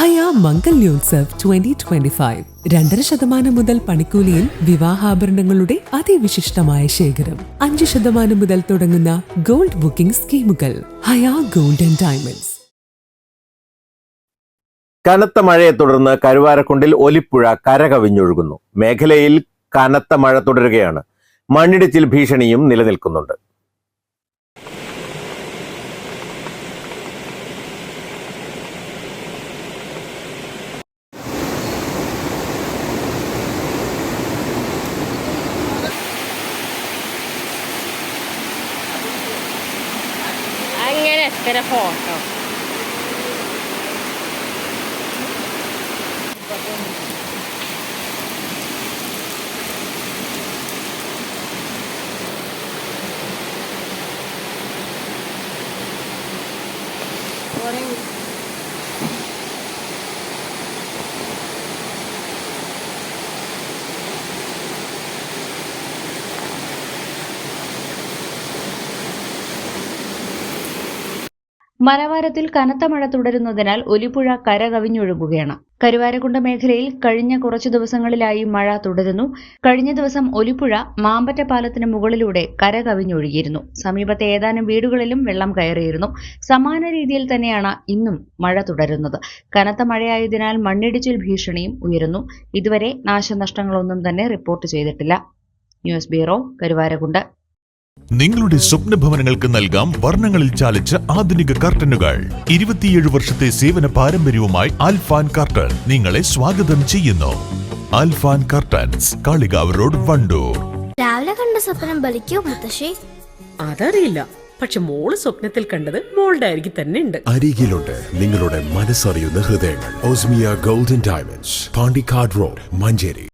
ഹയ Mangalyotsav twenty twenty five രണ്ടര ശതമാനം മുതൽ പണിക്കൂലിയിൽ വിവാഹാഭരണങ്ങളുടെ അതിവിശിഷ്ടമായ ശേഖരം. അഞ്ച് ശതമാനം മുതൽ തുടങ്ങുന്ന ഗോൾഡ് ബുക്കിംഗ് സ്കീമുകൾ. ഹയാ ഗോൾഡൻ ഡയമണ്ട്സ്. കനത്ത മഴയെ തുടർന്ന് കരുവാരക്കുണ്ടിൽ ഒലിപ്പുഴ കരകവിഞ്ഞൊഴുകുന്നു. മേഖലയിൽ കനത്ത മഴ തുടരുകയാണ്. മണ്ണിടിച്ചിൽ ഭീഷണിയും നിലനിൽക്കുന്നുണ്ട്. Десь перефоткав. Поринь. മലവാരത്തിൽ കനത്ത മഴ തുടരുന്നതിനാൽ ഒലിപ്പുഴ കര കവിഞ്ഞൊഴുകുകയാണ്. കരുവാരക്കുണ്ട് മേഖലയിൽ കഴിഞ്ഞ കുറച്ചു ദിവസങ്ങളിലായി മഴ തുടരുന്നു. കഴിഞ്ഞ ദിവസം ഒലിപ്പുഴ മാമ്പറ്റ പാലത്തിന് മുകളിലൂടെ കര കവിഞ്ഞൊഴുകിയിരുന്നു. സമീപത്തെ ഏതാനും വീടുകളിലും വെള്ളം കയറിയിരുന്നു. സമാന രീതിയിൽ തന്നെയാണ് ഇന്നും മഴ തുടരുന്നത്. കനത്ത മഴയായതിനാൽ മണ്ണിടിച്ചിൽ ഭീഷണിയും ഉയരുന്നു. ഇതുവരെ നാശനഷ്ടങ്ങളൊന്നും തന്നെ റിപ്പോർട്ട് ചെയ്തിട്ടില്ല. ന്യൂസ് ബ്യൂറോ കരുവാരക്കുണ്ട് നിങ്ങളുടെ സ്വപ്ന ഭവനങ്ങൾക്ക് നൽകാം വർണങ്ങളിൽ ചാലിച്ച ആധുനിക കർട്ടനുകൾ. ഇരുപത്തിയേഴ് വർഷത്തെ സേവന പാരമ്പര്യവുമായി ആൽഫാൻ കർട്ടൻ നിങ്ങളെ സ്വാഗതം ചെയ്യുന്നു. Alfan curtains Kalikavu road Wandoor. രാവിലെ കണ്ട സ്വപ്നം ബലിക്കോ മുത്തശ്ശി? അതറിയില്ല. പക്ഷെ മോൾ സ്വപ്നത്തിൽ കണ്ടത് മോളുടെ അരികിൽ തന്നെ ഉണ്ട്. അരികിലുണ്ട് നിങ്ങളുടെ മനസ്സറിയുന്ന ഹൃദയങ്ങൾ. Osmiya golden diamonds Pandikkad road Manjeri.